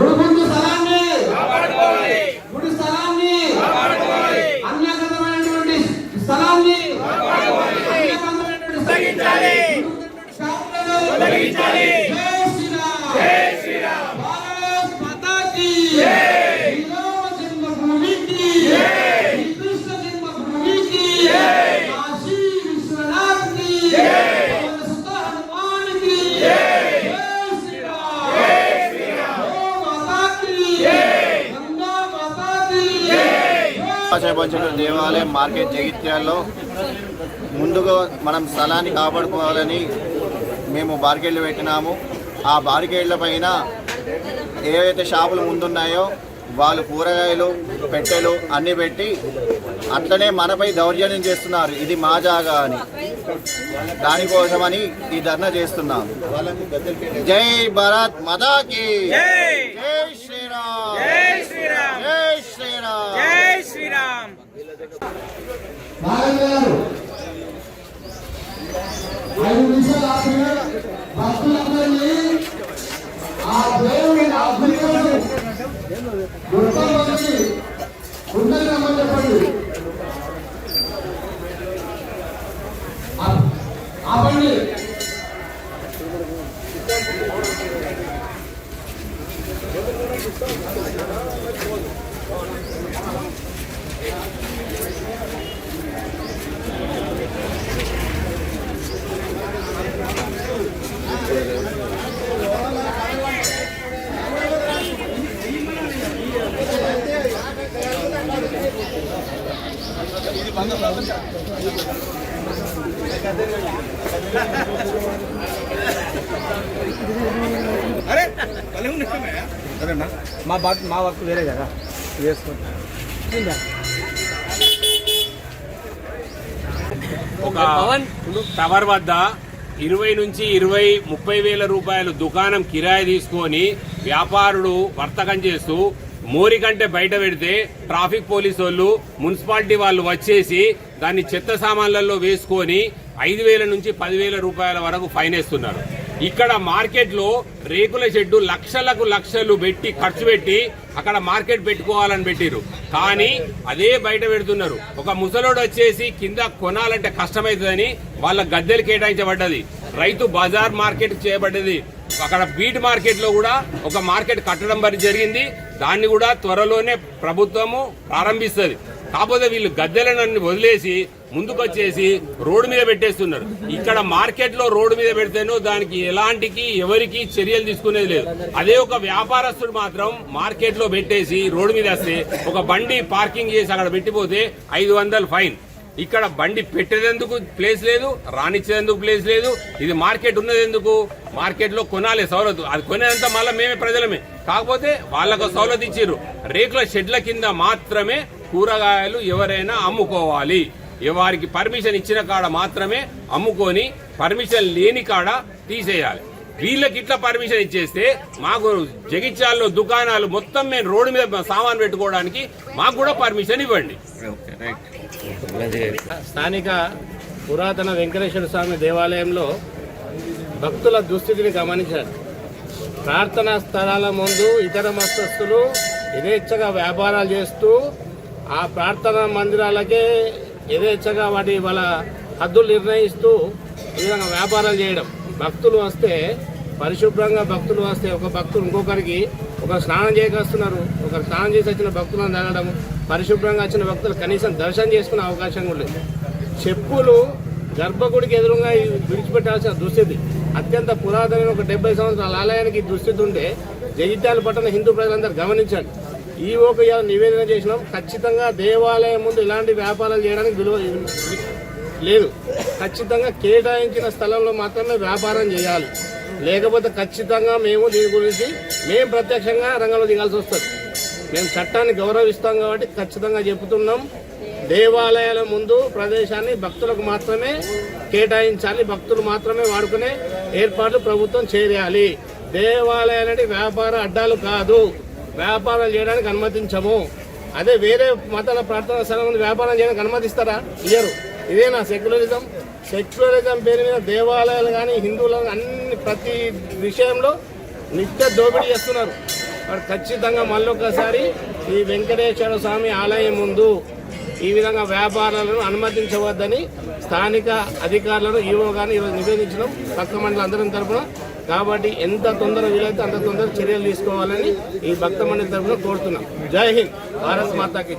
గుడి ముందు స్థలాన్ని గుడి స్థలాన్ని స్థలాన్ని ఆశాపంచులు దేవాలయం మార్కెట్ జగిత్యాల్లో ముందుగా మనం స్థలాన్ని కాపాడుకోవాలని మేము బార్కెళ్ళు పెట్టినాము. ఆ బార్కెళ్ళ పైన ఏవైతే షాపులు ముందున్నాయో వాళ్ళు కూరగాయలు పెట్టెలు అన్నీ పెట్టి అట్లనే మనపై దౌర్జన్యం చేస్తున్నారు. ఇది మా జాగా అని. దానికోసమని ఈ ధర్నా చేస్తున్నాం. జై భారత్ మదాకి జై శ్రీరామ్ జై శ్రీరామ్ జై శ్రీరామ్ జై శ్రీరామ్ నారాయణ గారు ఐదు నిమిషాలు ఆపిన భక్తులందరినీ ఆ దేవుని ఆధ్వర్యంలో గుర్తమంది ఉండని అరే భలే ఉన్నాయి మా బాక్ మా వర్క్ వేరే కదా. వేసుకుంటా ఒక టవర్ వద్ద ఇరవై నుంచి ఇరవై ముప్పై వేల రూపాయలు దుకాణం కిరాయి తీసుకొని వ్యాపారుడు వర్తకం చేస్తూ మోరి కంటే బయట పెడితే ట్రాఫిక్ పోలీసు వాళ్ళు మున్సిపాలిటీ వాళ్ళు వచ్చేసి దాన్ని చెత్త సామాన్లలో వేసుకొని ఐదు వేల నుంచి పదివేల రూపాయల వరకు ఫైన్ వేస్తున్నారు. ఇక్కడ మార్కెట్లో రేకుల షెడ్డు లక్షలకు లక్షలు పెట్టి ఖర్చు పెట్టి అక్కడ మార్కెట్ పెట్టుకోవాలని పెట్టిరు కానీ అదే బయట పెడుతున్నారు. ఒక ముసలోడు వచ్చేసి కింద కొనాలంటే కష్టమవుతుందని వాళ్ళ గద్దెలు కేటాయించబడ్డది. రైతు బజార్ మార్కెట్ చేయబడ్డది. అక్కడ బీట్ మార్కెట్లో కూడా ఒక మార్కెట్ కట్టడం మరి జరిగింది. దాన్ని కూడా త్వరలోనే ప్రభుత్వము ప్రారంభిస్తుంది. కాకపోతే వీళ్ళు గద్దెలను వదిలేసి ముందుకొచ్చేసి రోడ్డు మీద పెట్టేస్తున్నారు. ఇక్కడ మార్కెట్లో రోడ్డు మీద పెడితేనో దానికి ఎలాంటికి ఎవరికి చర్యలు తీసుకునేది లేదు. అదే ఒక వ్యాపారస్తుడు మాత్రం మార్కెట్లో పెట్టేసి రోడ్డు మీద వస్తే ఒక బండి పార్కింగ్ చేసి అక్కడ పెట్టిపోతే ఐదు వందలు ఫైన్. ఇక్కడ బండి పెట్టేందుకు ప్లేస్ లేదు రానిచ్చేందుకు ప్లేస్ లేదు ఇది మార్కెట్ ఉన్నది ఎందుకు మార్కెట్లో కొనాలి సౌలత్. అది కొనేంత మళ్ళీ మేమే ప్రజలమే. కాకపోతే వాళ్ళకు సౌలత్ ఇచ్చిర్రు. రేకుల షెడ్ల కింద మాత్రమే కూరగాయలు ఎవరైనా అమ్ముకోవాలి. వారికి పర్మిషన్ ఇచ్చిన కాడ మాత్రమే అమ్ముకొని పర్మిషన్ లేని కాడ తీసేయాలి. వీళ్ళకి ఇట్లా పర్మిషన్ ఇచ్చేస్తే మాకు జగిత్యాల్లో దుకాణాలు మొత్తం మేము రోడ్డు మీద సామాన్ పెట్టుకోవడానికి మాకు కూడా పర్మిషన్ ఇవ్వండి. స్థానిక పురాతన వెంకటేశ్వర స్వామి దేవాలయంలో భక్తుల దుస్థితిని గమనించారు. ప్రార్థనా స్థలాల ముందు ఇతర మస్తస్తులు యథేచ్ఛగా వ్యాపారాలు చేస్తూ ఆ ప్రార్థనా మందిరాలకే యథేచ్ఛగా వాటి వాళ్ళ హద్దులు నిర్ణయిస్తూ ఈ విధంగా వ్యాపారాలు చేయడం. భక్తులు వస్తే పరిశుభ్రంగా భక్తులు వస్తే ఒక భక్తులు ఇంకొకరికి ఒక స్నానం చేయకొస్తున్నారు ఒకరు స్నానం చేసి వచ్చిన భక్తులను తగలడం పరిశుభ్రంగా వచ్చిన భక్తులు కనీసం దర్శనం చేసుకునే అవకాశం కూడా లేదు. చెప్పులు గర్భగుడికి ఎదురుగా విడిచిపెట్టాల్సిన దుస్థితి. అత్యంత పురాతనమైన ఒక డెబ్బై సంవత్సరాల ఆలయానికి దుస్థితి ఉంటే జగిత్యాల పట్టణ హిందూ ప్రజలందరూ గమనించండి ఈ ఒక నివేదన చేసినాం? ఖచ్చితంగా దేవాలయం ముందు ఇలాంటి వ్యాపారాలు చేయడానికి విలువ లేదు. ఖచ్చితంగా కేటాయించిన స్థలంలో మాత్రమే వ్యాపారం చేయాలి. లేకపోతే ఖచ్చితంగా మేము దీని గురించి మేము ప్రత్యక్షంగా రంగంలో దిగాల్సి వస్తుంది. మేము చట్టాన్ని గౌరవిస్తాం కాబట్టి ఖచ్చితంగా చెబుతున్నాం. దేవాలయాల ముందు ప్రదేశాన్ని భక్తులకు మాత్రమే కేటాయించాలి. భక్తులు మాత్రమే వాడుకునే ఏర్పాట్లు ప్రభుత్వం చేయాలి. దేవాలయాలని వ్యాపార అడ్డాలు కాదు. వ్యాపారం చేయడానికి అనుమతించము. అదే వేరే మతాల ప్రార్థనా స్థలం వ్యాపారం చేయడానికి అనుమతిస్తారా? ఇయ్యరు. ఇదేనా సెక్యులరిజం. సెక్యులరిజం పేరు మీద దేవాలయాలు కానీ హిందువులు అన్ని ప్రతి విషయంలో నిత్య దోపిడీ చేస్తున్నారు. మరి ఖచ్చితంగా మళ్ళొకసారి ఈ వెంకటేశ్వర స్వామి ఆలయం ముందు ఈ విధంగా వ్యాపారాలను అనుమతించవద్దని స్థానిక అధికారులను ఈవో కానీ ఈరోజు నివేదించడం పక్క మండలి అందరం తరఫున కాబట్టి ఎంత తొందర వీలైతే అంత తొందర చర్యలు తీసుకోవాలని ఈ భక్త మండలి తరపున కోరుతున్నాం. జై హింద్. భారత్ మాతాకి